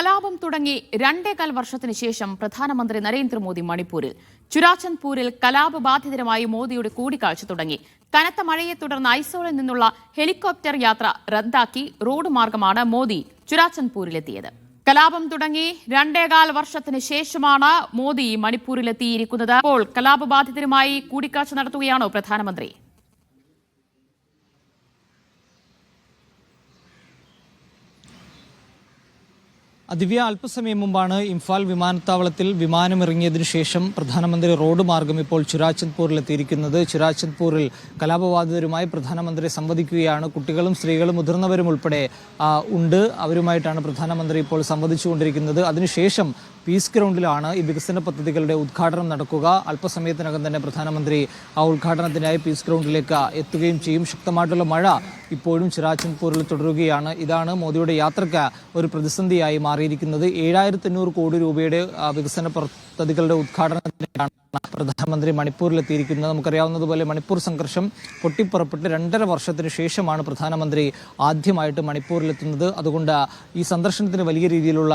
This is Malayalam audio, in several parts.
കലാപം തുടങ്ങി രണ്ടേകാൽ വർഷത്തിന് ശേഷം പ്രധാനമന്ത്രി നരേന്ദ്രമോദി മണിപ്പൂരിൽ. ചുരാചന്ദ്പൂരിൽ കലാപബാധിതരുമായി മോദിയുടെ കൂടിക്കാഴ്ച തുടങ്ങി. കനത്ത മഴയെ തുടർന്ന് ഐസോളിൽ നിന്നുള്ള ഹെലികോപ്റ്റർ യാത്ര റദ്ദാക്കി റോഡ് മാർഗമാണ് മോദി ചുരാചന്ദ്പൂരിലെത്തിയത്. കലാപം തുടങ്ങി രണ്ടേകാൽ വർഷത്തിന് ശേഷമാണ് മോദി മണിപ്പൂരിലെത്തിയിരിക്കുന്നത്. അപ്പോൾ കലാപബാധിതരുമായി കൂടിക്കാഴ്ച നടത്തുകയാണോ പ്രധാനമന്ത്രി? ദിവ്യ അല്പസമയം മുമ്പാണ് ഇംഫാൽ വിമാനത്താവളത്തിൽ വിമാനമിറങ്ങിയതിനു ശേഷം പ്രധാനമന്ത്രി റോഡ് മാർഗം ഇപ്പോൾ ചുരാചന്ദ്പൂരിൽ എത്തിയിരിക്കുന്നത് ചുരാചന്ദ്പൂരിൽ കലാപബാധിതരുമായി പ്രധാനമന്ത്രി സംവദിക്കുകയാണ്. കുട്ടികളും സ്ത്രീകളും മുതിർന്നവരും ഉൾപ്പെടെ ഉണ്ട്. അവരുമായിട്ടാണ് പ്രധാനമന്ത്രി ഇപ്പോൾ സംവദിച്ചുകൊണ്ടിരിക്കുന്നത്. അതിനുശേഷം പീസ് ഗ്രൗണ്ടിലാണ് ഈ വികസന പദ്ധതികളുടെ ഉദ്ഘാടനം നടക്കുക. അല്പസമയത്തിനകം തന്നെ പ്രധാനമന്ത്രി ആ ഉദ്ഘാടനത്തിനായി പീസ് ഗ്രൗണ്ടിലേക്ക് എത്തുകയും ചെയ്യും. ശക്തമായിട്ടുള്ള മഴ ഇപ്പോഴും ചിരാചന്ദ്പൂരിൽ തുടരുകയാണ്. ഇതാണ് മോദിയുടെ യാത്രയ്ക്ക് ഒരു പ്രതിസന്ധിയായി മാറിയിരിക്കുന്നത് ഏഴായിരത്തി അഞ്ഞൂറ് കോടി രൂപയുടെ വികസന പദ്ധതികളുടെ ഉദ്ഘാടനത്തിനാണ് പ്രധാനമന്ത്രി മണിപ്പൂരിലെത്തിയിരിക്കുന്നത്. നമുക്കറിയാവുന്നതുപോലെ മണിപ്പൂർ സംഘർഷം പൊട്ടിപ്പുറപ്പെട്ട് രണ്ടര വർഷത്തിന് ശേഷമാണ് പ്രധാനമന്ത്രി ആദ്യമായിട്ട് മണിപ്പൂരിലെത്തുന്നത്. അതുകൊണ്ട് ഈ സന്ദർശനത്തിന് വലിയ രീതിയിലുള്ള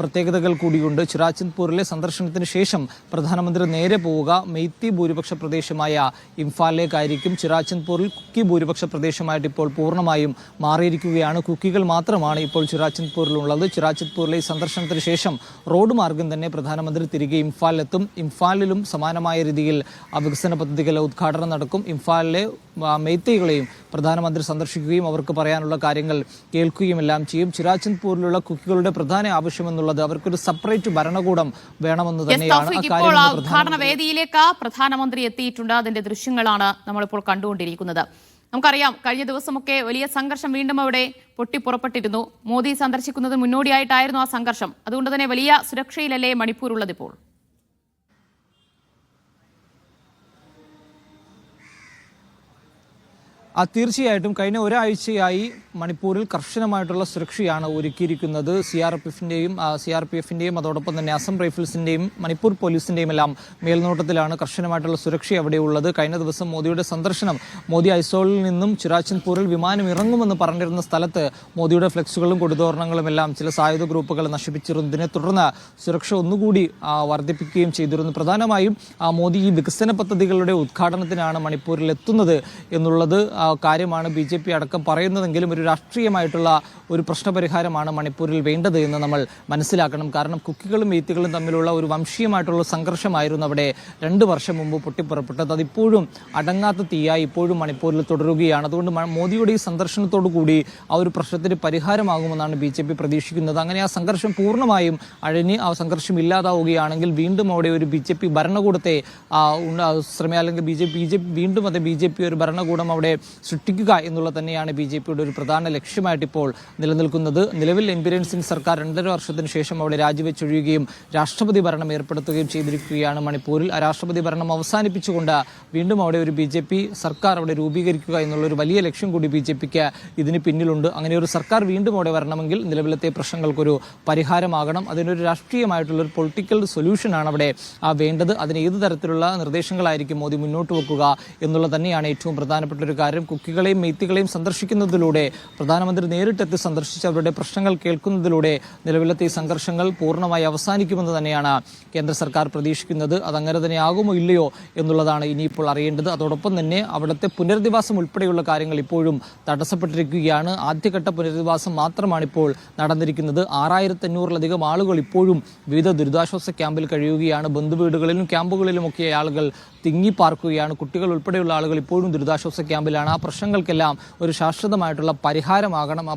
പ്രത്യേകതകൾ കൂടിയുണ്ട്. ചിരാചന്ദ്പൂരിലെ സന്ദർശനത്തിന് ശേഷം പ്രധാനമന്ത്രി നേരെ പോവുക. മെയ്ത്തി ഭൂരിപക്ഷ പ്രദേശമായ ഇംഫാലിലേക്കായിരിക്കും. ചിരാചന്ദ്പൂരിൽ കുക്കി ഭൂരിപക്ഷ പ്രദേശമായിട്ട് ഇപ്പോൾ പൂർണമായും മാറിയിരിക്കുകയാണ്. കുക്കികൾ മാത്രമാണ് ഇപ്പോൾ ചിരാചന്ദ്പൂരിലുള്ളത് ചിരാചന്ദ്പൂരിലെ ഈ സന്ദർശനത്തിന് ശേഷം റോഡ് മാർഗം തന്നെ പ്രധാനമന്ത്രി തിരികെ ഇംഫാലിലെത്തും. ഇംഫാലിലും സമാനമായ രീതിയിൽ വികസന പദ്ധതികളുടെ ഉദ്ഘാടനം നടക്കും. ഇംഫാലിലെ മെയ്ത്തികളെയും പ്രധാനമന്ത്രി സന്ദർശിക്കുകയും അവർക്ക് പറയാനുള്ള കാര്യങ്ങൾ കേൾക്കുകയും എല്ലാം ചെയ്യും. ചിരാചന്ദ്പൂരിലുള്ള കുക്കികളുടെ പ്രധാന ആവശ്യമെന്നുള്ളത് അവർക്കൊരു സെപ്പറേറ്റ് ഭരണകൂടം വേണമെന്ന് തന്നെയാണ്. ഉദ്ഘാടന വേദിയിലേക്ക് പ്രധാനമന്ത്രി എത്തിയിട്ടുണ്ട്. അതിന്റെ ദൃശ്യങ്ങളാണ് നമ്മളിപ്പോൾ കണ്ടുകൊണ്ടിരിക്കുന്നത്. നമുക്കറിയാം കഴിഞ്ഞ ദിവസമൊക്കെ വലിയ സംഘർഷം വീണ്ടും അവിടെ പൊട്ടിപ്പുറപ്പെട്ടിരുന്നു. മോദി സന്ദർശിക്കുന്നത് മുന്നോടിയായിട്ടായിരുന്നു ആ സംഘർഷം. അതുകൊണ്ട് തന്നെ വലിയ സുരക്ഷയിലല്ലേ മണിപ്പൂർ ഉള്ളത് ഇപ്പോൾ ആ തീർച്ചയായിട്ടും കഴിഞ്ഞ ഒരാഴ്ചയായി മണിപ്പൂരിൽ കർശനമായിട്ടുള്ള സുരക്ഷയാണ് ഒരുക്കിയിരിക്കുന്നത്. സി ആർ പി എഫിന്റെയും സി ആർ പി എഫിന്റെയും അതോടൊപ്പം തന്നെ അസം റൈഫിൾസിന്റെയും മണിപ്പൂർ പോലീസിന്റെയും എല്ലാം മേൽനോട്ടത്തിലാണ് കർശനമായിട്ടുള്ള സുരക്ഷ അവിടെയുള്ളത് കഴിഞ്ഞ ദിവസം മോദിയുടെ സന്ദർശനം. മോദി ഐസോളിൽ നിന്നും ചിറാചന്ദ്പൂരിൽ വിമാനം ഇറങ്ങുമെന്ന് പറഞ്ഞിരുന്ന സ്ഥലത്ത് മോദിയുടെ ഫ്ലെക്സുകളും കൊടുതോരണങ്ങളും എല്ലാം ചില സായുധ ഗ്രൂപ്പുകൾ നശിപ്പിച്ചിരുന്നതിനെ തുടർന്ന് സുരക്ഷ ഒന്നുകൂടി വർദ്ധിപ്പിക്കുകയും ചെയ്തിരുന്നു. പ്രധാനമായും മോദി ഈ വികസന പദ്ധതികളുടെ ഉദ്ഘാടനത്തിനാണ് മണിപ്പൂരിൽ എത്തുന്നത് എന്നുള്ളത് കാര്യമാണ് ബി ജെ പി അടക്കം പറയുന്നതെങ്കിലും ഒരു രാഷ്ട്രീയമായിട്ടുള്ള ഒരു പ്രശ്നപരിഹാരമാണ് മണിപ്പൂരിൽ വേണ്ടത് എന്ന് നമ്മൾ മനസ്സിലാക്കണം. കാരണം കുക്കികളും എയ്ത്തുകളും തമ്മിലുള്ള ഒരു വംശീയമായിട്ടുള്ള സംഘർഷമായിരുന്നു അവിടെ രണ്ട് വർഷം മുമ്പ് പൊട്ടിപ്പുറപ്പെട്ടത്. അതിപ്പോഴും അടങ്ങാത്ത തീയായി ഇപ്പോഴും മണിപ്പൂരിൽ തുടരുകയാണ്. അതുകൊണ്ട് മോദിയുടെ ഈ സന്ദർശനത്തോടു കൂടി ആ ഒരു പ്രശ്നത്തിന് പരിഹാരമാകുമെന്നാണ് ബി ജെ പി പ്രതീക്ഷിക്കുന്നത്. അങ്ങനെ ആ സംഘർഷം പൂർണമായും അഴിഞ്ഞ് ആ സംഘർഷം ഇല്ലാതാവുകയാണെങ്കിൽ വീണ്ടും അവിടെ ഒരു ബി ജെ പി ഭരണകൂടത്തെ ശ്രമ അല്ലെങ്കിൽ ബി ജെ ജെ വീണ്ടും അത് ബി ജെ പി ഒരു ഭരണകൂടം അവിടെ സൃഷ്ടിക്കുക എന്നുള്ളത് തന്നെയാണ് ബി ജെ പിയുടെ ഒരു പ്രധാന ലക്ഷ്യമായിട്ട് ഇപ്പോൾ നിലനിൽക്കുന്നത്. നിലവിൽ എൻ ബിരൻ സിംഗ് സർക്കാർ രണ്ടര വർഷത്തിന് ശേഷം അവിടെ രാജിവെച്ചൊഴിയുകയും രാഷ്ട്രപതി ഭരണം ഏർപ്പെടുത്തുകയും ചെയ്തിരിക്കുകയാണ് മണിപ്പൂരിൽ. ആ രാഷ്ട്രപതി ഭരണം അവസാനിപ്പിച്ചുകൊണ്ട് വീണ്ടും അവിടെ ഒരു ബി ജെ പി സർക്കാർ അവിടെ രൂപീകരിക്കുക എന്നുള്ള ഒരു വലിയ ലക്ഷ്യം കൂടി ബി ജെ പിക്ക് ഇതിന് പിന്നിലുണ്ട്. അങ്ങനെ ഒരു സർക്കാർ വീണ്ടും അവിടെ വരണമെങ്കിൽ നിലവിലത്തെ പ്രശ്നങ്ങൾക്കൊരു പരിഹാരമാകണം. അതിനൊരു രാഷ്ട്രീയമായിട്ടുള്ള ഒരു പൊളിറ്റിക്കൽ സൊല്യൂഷനാണ് അവിടെ ആ, വേണ്ടത്. അതിന് ഏത് തരത്തിലുള്ള നിർദ്ദേശങ്ങളായിരിക്കും മോദി മുന്നോട്ട് വെക്കുക എന്നുള്ളത് തന്നെയാണ് ഏറ്റവും പ്രധാനപ്പെട്ട ഒരു കാര്യം. കുക്കികളെയും മെയ്ത്തികളെയും സന്ദർശിക്കുന്നതിലൂടെ പ്രധാനമന്ത്രി നേരിട്ടെത്തി സന്ദർശിച്ച് അവരുടെ പ്രശ്നങ്ങൾ കേൾക്കുന്നതിലൂടെ നിലവിലത്തെ ഈ സംഘർഷങ്ങൾ പൂർണമായി അവസാനിക്കുമെന്ന് തന്നെയാണ് കേന്ദ്ര സർക്കാർ പ്രതീക്ഷിക്കുന്നത്. അതങ്ങനെ തന്നെ ആകുമോ ഇല്ലയോ എന്നുള്ളതാണ് ഇനിയിപ്പോൾ അറിയേണ്ടത്. അതോടൊപ്പം തന്നെ അവിടുത്തെ പുനരധിവാസം ഉൾപ്പെടെയുള്ള കാര്യങ്ങൾ ഇപ്പോഴും തടസ്സപ്പെട്ടിരിക്കുകയാണ്. ആദ്യഘട്ട പുനരധിവാസം മാത്രമാണ് ഇപ്പോൾ നടന്നിരിക്കുന്നത്. ആറായിരത്തി അഞ്ഞൂറിലധികം ആളുകൾ ഇപ്പോഴും വിവിധ ദുരിതാശ്വാസ ക്യാമ്പിൽ കഴിയുകയാണ്. ബന്ധുവീടുകളിലും ക്യാമ്പുകളിലുമൊക്കെ ആളുകൾ തിങ്ങിപ്പാർക്കുകയാണ്. കുട്ടികൾ ഉൾപ്പെടെയുള്ള ആളുകൾ ഇപ്പോഴും ദുരിതാശ്വാസ ക്യാമ്പിലാണ്. ആ പ്രശ്നങ്ങൾക്കെല്ലാം ഒരു ശാശ്വതമായിട്ടുള്ള പരിഹാരമാകണം.